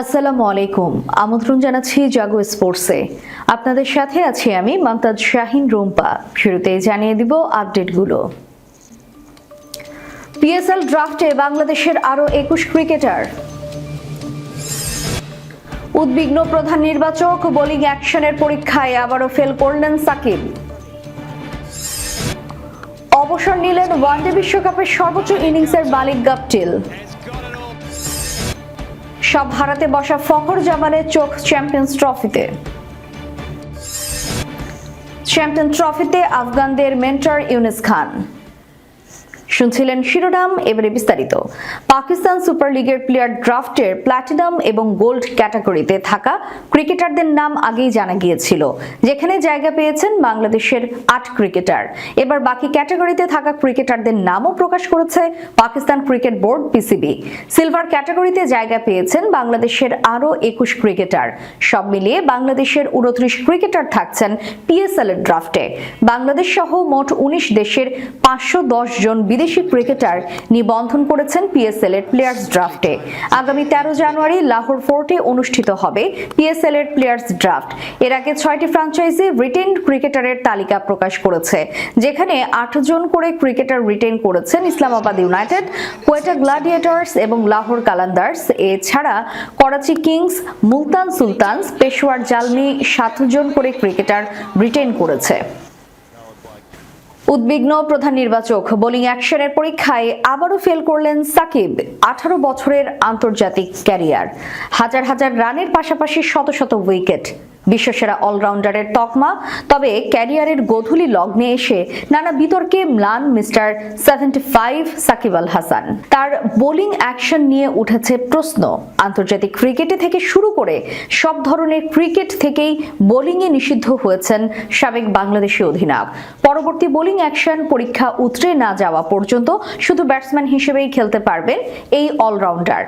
আসসালামু আলাইকুম। আমন্ত্রণ জানাচ্ছি জাগো স্পোর্টসে। আপনাদের সাথে আছি আমি মমতাজ শাহিন রুম্পা। শুরুতে জানিয়ে দিব আপডেটগুলো। পিএসএল ড্রাফটে বাংলাদেশের আরও একুশ ক্রিকেটার। উদ্বিগ্ন প্রধান নির্বাচক বোলিং অ্যাকশনের পরীক্ষায় আবারও ফেল করলেন সাকিব। অবসর নিলেন ওয়ানডে বিশ্বকাপের সর্বোচ্চ ইনিংসের মালিক গাপটিল সব হারাতে বসা ফখর জামানের চোখ চ্যাম্পিয়ন্স ট্রফিতে। চ্যাম্পিয়ন ট্রফিতে আফগানদের মেন্টর ইউনিস খান। শুনছিলেন শিরোনাম, এবারে বিস্তারিত। পাকিস্তান সুপার লিগের প্লেয়ার ড্রাফটের প্ল্যাটিনাম এবং গোল্ড ক্যাটাগরিতে থাকা ক্রিকেটারদের নাম আগেই জানা গিয়েছিল, যেখানে জায়গা পেয়েছেন বাংলাদেশের আট ক্রিকেটার। এবার বাকি ক্যাটাগরিতে থাকা ক্রিকেটারদের নামও প্রকাশ করেছে Pakistan cricket board, PCB. Silver ক্যাটাগরিতে জায়গা পেয়েছেন বাংলাদেশের আরও একুশ ক্রিকেটার। সব মিলিয়ে বাংলাদেশের উনত্রিশ ক্রিকেটার থাকছেন পিএসএল এর ড্রাফটে। বাংলাদেশ সহ মোট উনিশ দেশের পাঁচশো দশ জন বিদেশি ক্রিকেটার নিবন্ধন করেছেন পিএসএল এর প্লেয়ার্স ড্রাফটে আগামী তেরো জানুয়ারি লাহোর ফোর্টে অনুষ্ঠিত হবে পিএসএল এর প্লেয়ার্স ড্রাফট এর আগে ছয়টি ফ্রাঞ্চাইজি রিটেন ক্রিকেটারের তালিকা প্রকাশ করেছে, যেখানে আট জন করে ক্রিকেটার রিটেন করেছেন ইসলামাবাদ ইউনাইটেড, কোয়েটা গ্লাডিয়েটর্স এবং লাহোর কালান্দার্স। এছাড়া করাচি কিংস, মুলতান সুলতানস, পেশোয়ার জালমি সাতজন করে ক্রিকেটার রিটেন করেছে। উদ্বিগ্ন প্রধান নির্বাচক বোলিং অ্যাকশনের পরীক্ষায় আবারও ফেল করলেন সাকিব, আঠারো বছরের আন্তর্জাতিক ক্যারিয়ার। হাজার হাজার রানের পাশাপাশি শত শত উইকেট। বিশ্বসেরা অলরাউন্ডারের তকমা, তবে ক্যারিয়ারের গধূলি লগ্নে এসে নানা বিতর্কে ম্লান mister seventy five Shakib Al Hasan. তার বোলিং অ্যাকশন নিয়ে উঠেছে প্রশ্ন। আন্তর্জাতিক ক্রিকেটে থেকে শুরু করে সব ধরনের ক্রিকেট থেকেই বোলিংয়ে নিষিদ্ধ হয়েছেন সাবেক বাংলাদেশি অধিনায়ক। পরবর্তী বোলিং অ্যাকশন পরীক্ষা উতরে না যাওয়া পর্যন্ত শুধু ব্যাটসম্যান হিসেবেই খেলতে পারবেন এই অলরাউন্ডার।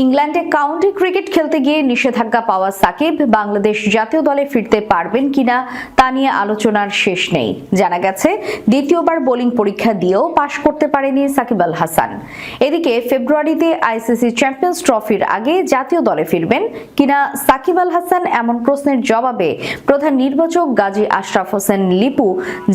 ইংল্যান্ডে কাউন্টি ক্রিকেট খেলতে গিয়ে নিষেধাজ্ঞা পাওয়া সাকিব বাংলাদেশ জাতীয় দলে ফিরতে পারবেন কিনা তা নিয়ে আলোচনার শেষ নেই। জানা গেছে, দ্বিতীয়বার বোলিং পরীক্ষা দিয়েও পাশ করতে পারেনি সাকিব আল হাসান। এদিকে ফেব্রুয়ারিতে আইসিসি চ্যাম্পিয়ন্স ট্রফির আগে জাতীয় দলে ফিরবেন কিনা সাকিব আল হাসান এমন প্রশ্নের জবাবে প্রধান নির্বাচক গাজী আশরাফ হোসেন লিপু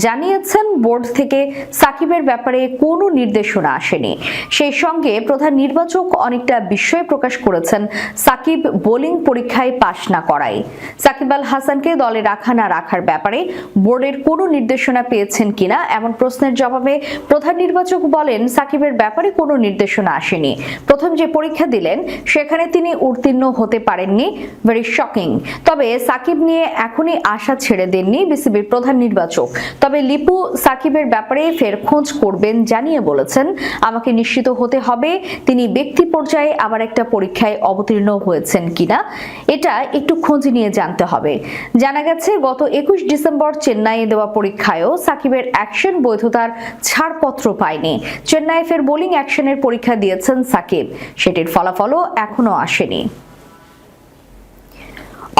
জানিয়েছেন, বোর্ড থেকে সাকিবের ব্যাপারে কোনো নির্দেশনা আসেনি। সেই সঙ্গে প্রধান নির্বাচক অনেকটা বিস্ময় প্রকাশ করেছেন সাকিব বোলিং পরীক্ষায় পাশ না করায়। সাকিব আল হাসানকে দলে রাখা না রাখার ব্যাপারে বোর্ডের কোনো নির্দেশনা পেয়েছেন কিনা এমন প্রশ্নের জবাবে প্রধান নির্বাচক বলেন, সাকিবের ব্যাপারে কোনো নির্দেশনা আসেনি। প্রথম যে পরীক্ষা দিলেন, সেখানে তিনি উত্তীর্ণ হতে পারেননি। ভেরি শকিং তবে সাকিব নিয়ে এখনই আশা ছেড়ে দেননি বিসিবির প্রধান নির্বাচক। তবে লিপু সাকিবের ব্যাপারে ফের খোঁজ করবেন জানিয়ে বলেছেন, আমাকে নিশ্চিত হতে হবে। তিনি ব্যক্তি পর্যায়ে আবার একটা পরীক্ষায় অবতীর্ণ হয়েছেন কিনা, এটা একটু খোঁজ নিয়ে জানতে হবে। জানা গেছে, গত একুশ ডিসেম্বর চেন্নাইয়ে দেওয়া পরীক্ষায়ও সাকিবের অ্যাকশন বৈধতার ছাড়পত্র পায়নি। চেন্নাই ফের বোলিং অ্যাকশনের পরীক্ষা দিয়েছেন সাকিব। সেটির ফলাফলও এখনও আসেনি।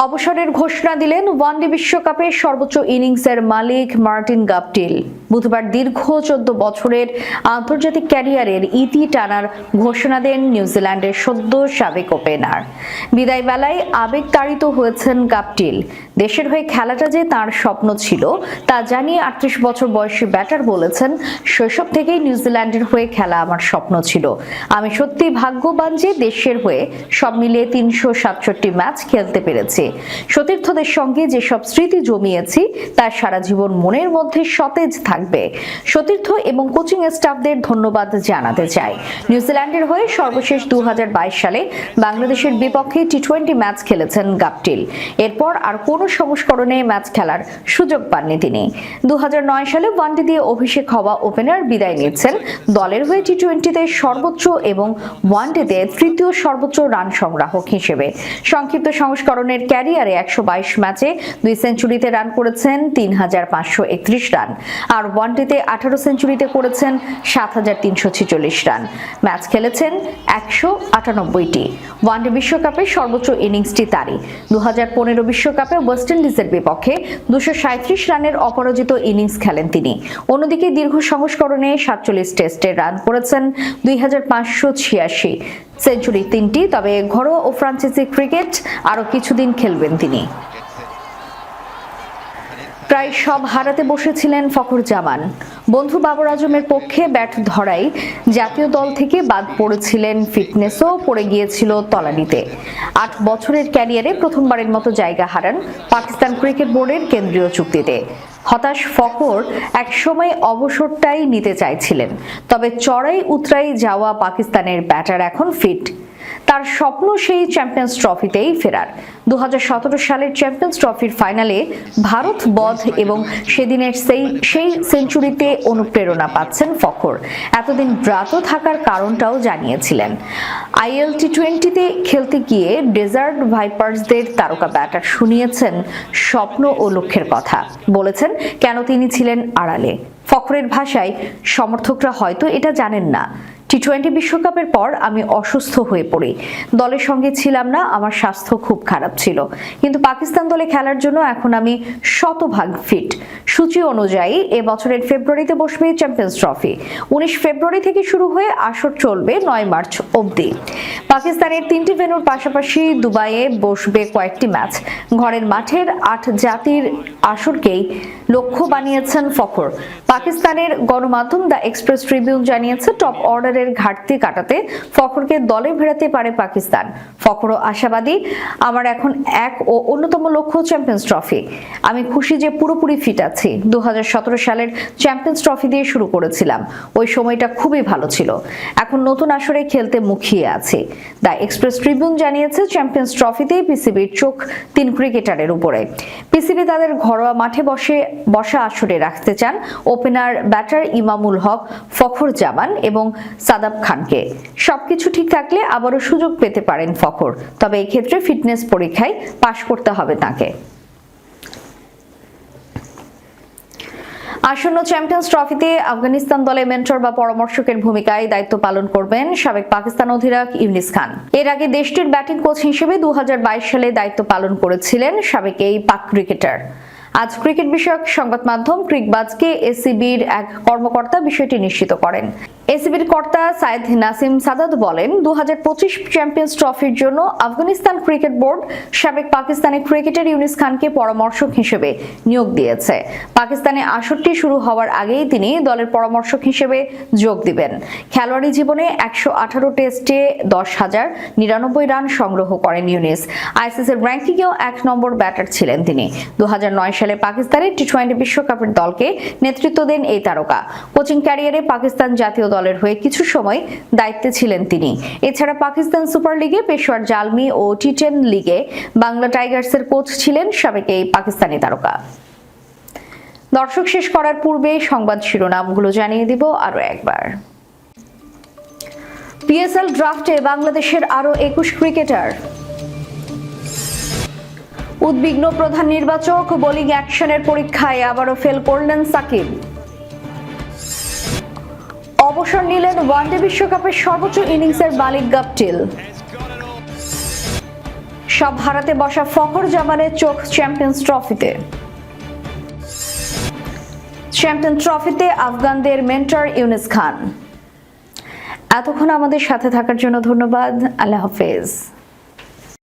অবসরের ঘোষণা দিলেন ওয়ানডে বিশ্বকাপের সর্বোচ্চ ইনিংসের মালিক মার্টিন গাপটিল। বুধবার দীর্ঘ চোদ্দ বছরের আন্তর্জাতিক ক্যারিয়ারের ইতি টানার ঘোষণা দেন নিউজিল্যান্ডের সদ্য সাবেক ওপেনার। বিদায় বেলায় আবেগ তাড়িত হয়েছেন গাপটিল। দেশের হয়ে খেলাটা যে তার স্বপ্ন ছিল, তা জানিয়ে আটত্রিশ বছর বয়সী ব্যাটার বলেছেন, শৈশব থেকেই নিউজিল্যান্ডের হয়ে খেলা আমার স্বপ্ন ছিল। আমি সত্যি ভাগ্যবান যে দেশের হয়ে সব মিলিয়ে তিনশো সাতষট্টি ম্যাচ খেলতে পেরেছি। সতীর্থদের সঙ্গে যেসব স্মৃতি জমিয়েছি, তা সারা জীবন মনের মধ্যে সতেজ থাকবে। সতীর্থ এবং কোচিং স্টাফদের ধন্যবাদ জানাতে চাই। নিউজিল্যান্ডের হয়ে সর্বশেষ দু সালে বাংলাদেশের বিপক্ষে টি টোয়েন্টি ম্যাচ খেলেছেন গাপটিল এরপর আর কোনো সংস্করণে ম্যাচ খেলার সুযোগ পাননি তিনি। দুহাজার নয় সালে ওয়ানডে দিয়ে অভিষেক হওয়া ওপেনার বিদায় নিচ্ছেন। দলের হয়ে টি টোয়েন্টিতে সর্বোচ্চ এবং ওয়ানডেতে তৃতীয় সর্বোচ্চ রান সংগ্রাহক হিসেবে। সংক্ষিপ্ত সংস্করণের ক্যারিয়ারে একশো বাইশ ম্যাচে দুই সেঞ্চুরিতে রান করেছেন তিন হাজার পাঁচশো একত্রিশ রান। আর ওয়ানডেতে আঠারো সেঞ্চুরিতে করেছেন সাত হাজার তিনশো ছেচল্লিশ রান। ম্যাচ খেলেছেন একশো আটানব্বইটি। ওয়ানডে বিশ্বকাপে সর্বোচ্চ ইনিংসটি তারই। দু হাজার পনেরো বিশ্বকাপে ওয়েস্ট ইন্ডিজের বিপক্ষে দুশো সাঁত্রিশ রানের অপরাজিত ইনিংস খেলেন তিনি। অন্যদিকে দীর্ঘ সংস্করণে সাতচল্লিশ টেস্টে রান করেছেন দুই হাজার পাঁচশো ছিয়াশি। সেঞ্চুরি তিনটি, তবে ঘরোয়া ও ফ্রান্সিসি ক্রিকেট আরও কিছুদিন খেলবেন তিনি। প্রায় সব হারাতে বসেছিলেন ফখর জামান। বন্ধু বাবর আজমের পক্ষে ব্যাট ধরাই জাতীয় দল থেকে বাদ পড়েছিলেন ফিটনেসও, পড়ে গিয়েছিল তলানিতে। আট বছরের ক্যারিয়ারে প্রথমবারের মতো জায়গা হারান পাকিস্তান ক্রিকেট বোর্ডের কেন্দ্রীয় চুক্তিতে। হতাশ ফখর একসময় অবসরটাই নিতে চাইছিলেন। তবে চড়াই উতরাই যাওয়া পাকিস্তানের ব্যাটার এখন ফিট তার স্বপ্ন সেই চ্যাম্পিয়ন্স ট্রফিতেই ফেরার। দুহাজার সতেরো সালের চ্যাম্পিয়ন্স ট্রফির ফাইনালে ভারত বধ এবং সেদিনের সেই সেই সেঞ্চুরিতে অনুপ্রেরণা পাচ্ছেন ফখর। এতদিন ব্রাত থাকার কারণটাও জানিয়েছিলেন। আইএল টি টোয়েন্টিতে খেলতে গিয়ে ডেজার্ট ভাইপার্সদের তারকা ব্যাটার শুনিয়েছেন স্বপ্ন ও লক্ষ্যের কথা। বলেছেন, কেন তিনি ছিলেন আড়ালে? ফখরের ভাষায়, সমর্থকরা হয়তো এটা জানেন না। টি টোয়েন্টি বিশ্বকাপের পর আমি অসুস্থ হয়ে পড়ি। দলের সঙ্গে ছিলাম না, আমার স্বাস্থ্য খুব খারাপ ছিল। কিন্তু পাকিস্তান দলে খেলার জন্য এখন আমি শতভাগ ফিট সূচি অনুযায়ী এ বছরের ফেব্রুয়ারিতে বসবে চ্যাম্পিয়ন্স ট্রফি। উনিশ ফেব্রুয়ারি থেকে শুরু হয়ে আসর চলবে নয় মার্চ অবধি। পাকিস্তানের তিনটি ভেন্যুর পাশাপাশি দুবাইয়ে বসবে কয়েকটি ম্যাচ। ঘরের মাঠের আট জাতির আসরকেই লক্ষ্য বানিয়েছেন ফখর। পাকিস্তানের গণমাধ্যম দ্য এক্সপ্রেস ট্রিবিউন জানিয়েছে, টপ অর্ডারের ঘাটতি কাটাতে ফখরকে দলে ফেরাতে পারে পাকিস্তান। ফখরও আশাবাদী, আমার এখন এক ও অন্যতম লক্ষ্য চ্যাম্পিয়ন্স ট্রফি। আমি খুশি যে পুরোপুরি ফিট আছি। দুহাজার সতেরো সালের চ্যাম্পিয়ন্স ট্রফি দিয়ে শুরু করেছিলাম। ওই সময়টা খুবই ভালো ছিল। এখন নতুন আসরে খেলতে মুখিয়ে আছি। দ্য এক্সপ্রেস ট্রিবিউন জানিয়েছে, চ্যাম্পিয়ন্স ট্রফিতে পিসিবির চোখ তিন ক্রিকেটারের উপরে। পিসিবি তাদের ঘরোয়া মাঠে বসে, বসা আসরে রাখতে চান ওপেনার, ব্যাটার ইমামুল হক, ফখর জামান এবং সাদাব খানকে। সবকিছু ঠিক থাকলে আবারও সুযোগ পেতে পারেন ফখর, তবে এক্ষেত্রে ফিটনেস পরীক্ষায় পাশ করতে হবে তাকে। আসন্ন চ্যাম্পিয়ন্স ট্রফিতে আফগানিস্তান দলে মেন্টর বা পরামর্শকের ভূমিকায় দায়িত্ব পালন করবেন সাবেক পাকিস্তান অধিনায়ক ইউনিস খান। এর আগে দেশটির ব্যাটিং কোচ হিসেবে দু হাজার বাইশ সালে দায়িত্ব পালন করেছিলেন সাবেক এই পাক ক্রিকেটার। আজ ক্রিকেট বিষয়ক সংবাদ মাধ্যম ক্রিকবাজকে এসিবির এক কর্মকর্তা বিষয়টি নিশ্চিত করেন। এসিবির কর্তা সাইদ নাসিম সাদাত বলেন দু চ্যাম্পিয়ন্স ট্রফির জন্য আফগানিস্তান ক্রিকেট বোর্ড সাবেক পাকিস্তানি ক্রিকেটার ইউনিস খানকে পরামর্শক হিসেবে নিয়োগ দিয়েছে। পাকিস্তানে আসরটি শুরু হওয়ার আগেই তিনি দলের পরামর্শক হিসেবে যোগ দিবেন। খেলোয়াড়ি জীবনে একশো আঠারো টেস্টে দশ হাজার নিরানব্বই রান সংগ্রহ করেন ইউনিস। আইসিসির র্যাঙ্কিংয়েও এক নম্বর ব্যাটার ছিলেন তিনি। দু হাজার নয় সালে পাকিস্তানের টি টোয়েন্টি বিশ্বকাপের দলকে নেতৃত্ব দেন এই তারকা। কোচিং ক্যারিয়ারে পাকিস্তান জাতীয় দলের হয়ে কিছু সময় দায়িত্বে ছিলেন তিনি। এছাড়া পাকিস্তান সুপার লিগে পেশোয়ার জালমি ও টি টেন লিগে বাংলা টাইগার্সের কোচ ছিলেন সাবেক এই পাকিস্তানি তারকা। দর্শক শেষ করার পূর্বে সংবাদ শিরোনামগুলো জানিয়ে দিব আরও একবার। পিএসএল ড্রাফটে বাংলাদেশের আরও একুশ ক্রিকেটার। উদ্বিগ্ন প্রধান নির্বাচক বোলিং অ্যাকশনের পরীক্ষায় আবারও ফেল করলেন সাকিব। অবসর নিলেন ওয়ানডে বিশ্বকাপের সর্বোচ্চ ইনিংসের মালিক গাপটিল সব হারাতে বসা ফখর জামানের চোখ চ্যাম্পিয়ন্স ট্রফিতে। চ্যাম্পিয়ন ট্রফিতে আফগানদের মেন্টর ইউনিস খান। এতক্ষণ আমাদের সাথে থাকার জন্য ধন্যবাদ। আল্লাহ হাফেজ।